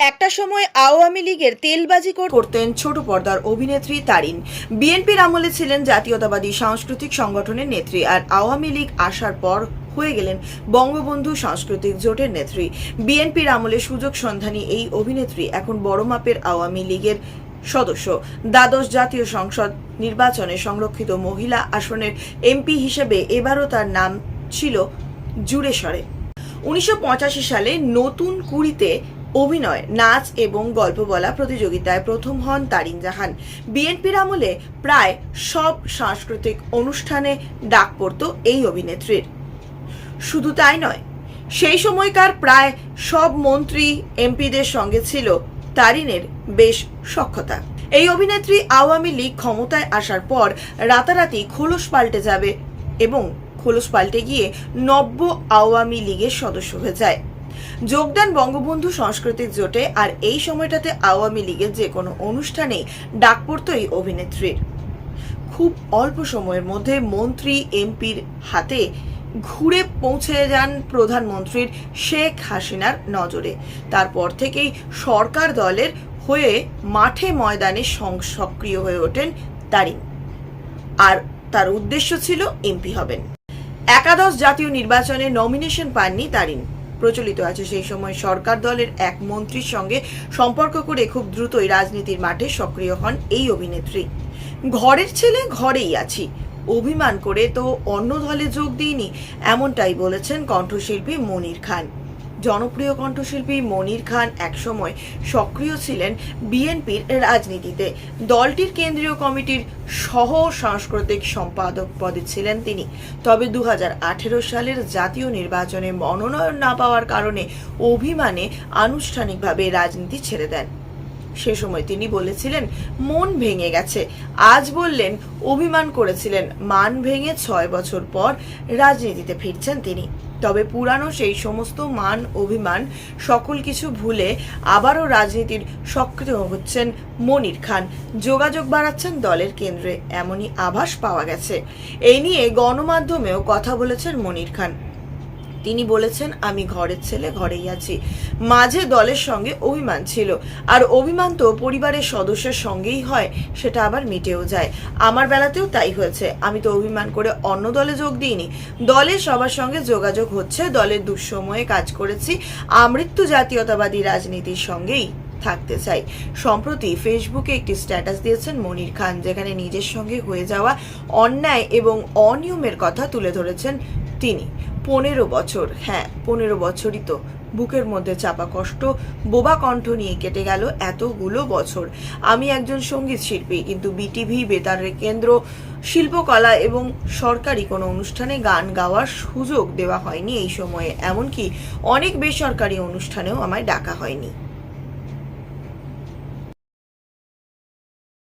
একটা সময় আওয়ামী লীগের তেলবাজি করতেন ছোট পর্দার অভিনেত্রী তারিন। বিএনপির আমলে ছিলেন জাতীয়তাবাদী সাংস্কৃতিক সংগঠনের নেত্রী আর আওয়ামী লীগ আসার পর হয়ে গেলেন বঙ্গবন্ধু সাংস্কৃতিক জোটের নেত্রী। বিএনপির আমলে সুযোগ সন্ধানী এই অভিনেত্রী এখন বড় মাপের আওয়ামী লীগের সদস্য। দ্বাদশ জাতীয় সংসদ নির্বাচনে সংরক্ষিত মহিলা আসনের এমপি হিসেবে এবারও তার নাম ছিল জুড়েশ্বরে উনিশশো সালে নতুন কুড়িতে অভিনয়, নাচ এবং গল্প বলা প্রতিযোগিতায় প্রথম হন তারিন জাহান। বিএনপির আমলে প্রায় সব সাংস্কৃতিক অনুষ্ঠানে ডাক পড়ত এই অভিনেত্রীর। শুধু তাই নয়, সেই সময়কার প্রায় সব মন্ত্রী, এমপিদের সঙ্গে ছিল তারিনের বেশ সক্ষতা এই অভিনেত্রী আওয়ামী লীগ ক্ষমতায় আসার পর রাতারাতি খোলস পাল্টে যাবে এবং খোলস পাল্টে গিয়ে নব্য আওয়ামী লীগের সদস্য হয়ে যায়। যোগদান বঙ্গবন্ধু সংস্কৃতির জোটে, আর এই সময়টাতে আওয়ামী লীগের যে কোনো অনুষ্ঠানেই ডাক পড়তো এই অভিনেত্রীর। খুব অল্প সময়ের মধ্যে মন্ত্রী, এমপির হাতে ঘুরে পৌঁছে যান প্রধানমন্ত্রীর শেখ হাসিনার নজরে। তারপর থেকেই সরকার দলের হয়ে মাঠে ময়দানে সক্রিয় হয়ে ওঠেন তারিন। আর তার উদ্দেশ্য ছিল এমপি হবেন। একাদশ জাতীয় নির্বাচনে নমিনেশন পাননি তারিন। প্রচলিত আছে। সেই সময় সরকার দলের এক মন্ত্রীর সঙ্গে সম্পর্ক করে খুব দ্রুতই রাজনীতির মাঠে সক্রিয় হন এই অভিনেত্রী। ঘরের ছেলে ঘরেই আছি। অভিমান করে তো অন্য দলে যোগ দিইনি, এমনটাই বলেছেন কণ্ঠশিল্পী মনির খান। জনপ্রিয় কণ্ঠশিল্পী মনির খান একসময় সক্রিয় ছিলেন বিএনপির রাজনীতিতে। দলটির কেন্দ্রীয় কমিটির সহ সাংস্কৃতিক সম্পাদক পদে ছিলেন তিনি। তবে দু হাজার আঠেরো সালের জাতীয় নির্বাচনে মনোনয়ন না পাওয়ার কারণে অভিমানে আনুষ্ঠানিকভাবে রাজনীতি ছেড়ে দেন। সে সময় তিনি বলেছিলেন, মন ভেঙে গেছে। আজ বললেন, অভিমান করেছিলেন। মান ভেঙে ছয় বছর পর রাজনীতিতে ফিরছেন তিনি। তবে পুরানো সেই সমস্ত মান, অভিমান, সকল কিছু ভুলে আবারও রাজনীতির সক্রিয় হচ্ছেন মনির খান। যোগাযোগ বাড়াচ্ছেন দলের কেন্দ্রে, এমনই আভাস পাওয়া গেছে। এই নিয়ে গণমাধ্যমেও কথা বলেছেন মনির খান। তিনি বলেছেন, আমি ঘরের ছেলে, ঘরেই আছি। মাঝে দলের সঙ্গে অভিমান ছিল। আর অভিমান তো পরিবারের সদস্যের সঙ্গেই হয়, সেটা আবার মিটেও যায়। আমার বেলাতেও তাই হয়েছে। আমি তো অভিমান করে অন্য দলে যোগ দিইনি। দলে সবার সঙ্গে যোগাযোগ হচ্ছে, দলের দুঃসময়ে কাজ করেছি। আমৃত্যু জাতীয়তাবাদী রাজনীতির সঙ্গেই থাকতে চাই। সম্প্রতি ফেসবুকে একটি স্ট্যাটাস দিয়েছেন মনির খান, যেখানে নিজের সঙ্গে হয়ে যাওয়া অন্যায় এবং অনিয়মের কথা তুলে ধরেছেন তিনি। পনেরো বছর হ্যাঁ পনেরো বছরই তো। বুকের মধ্যে চাপা কষ্ট, বোবা কণ্ঠ নিয়ে কেটে গেল এতগুলো বছর। আমি একজন সংগীত শিল্পী, কিন্তু বিটিভি বেতারের কেন্দ্র, শিল্পকলা এবং সরকারি কোনো অনুষ্ঠানে গান গাওয়ার সুযোগ দেওয়া হয়নি এই সময়ে। এমনকি অনেক বেসরকারি অনুষ্ঠানেও আমায় ডাকা হয়নি।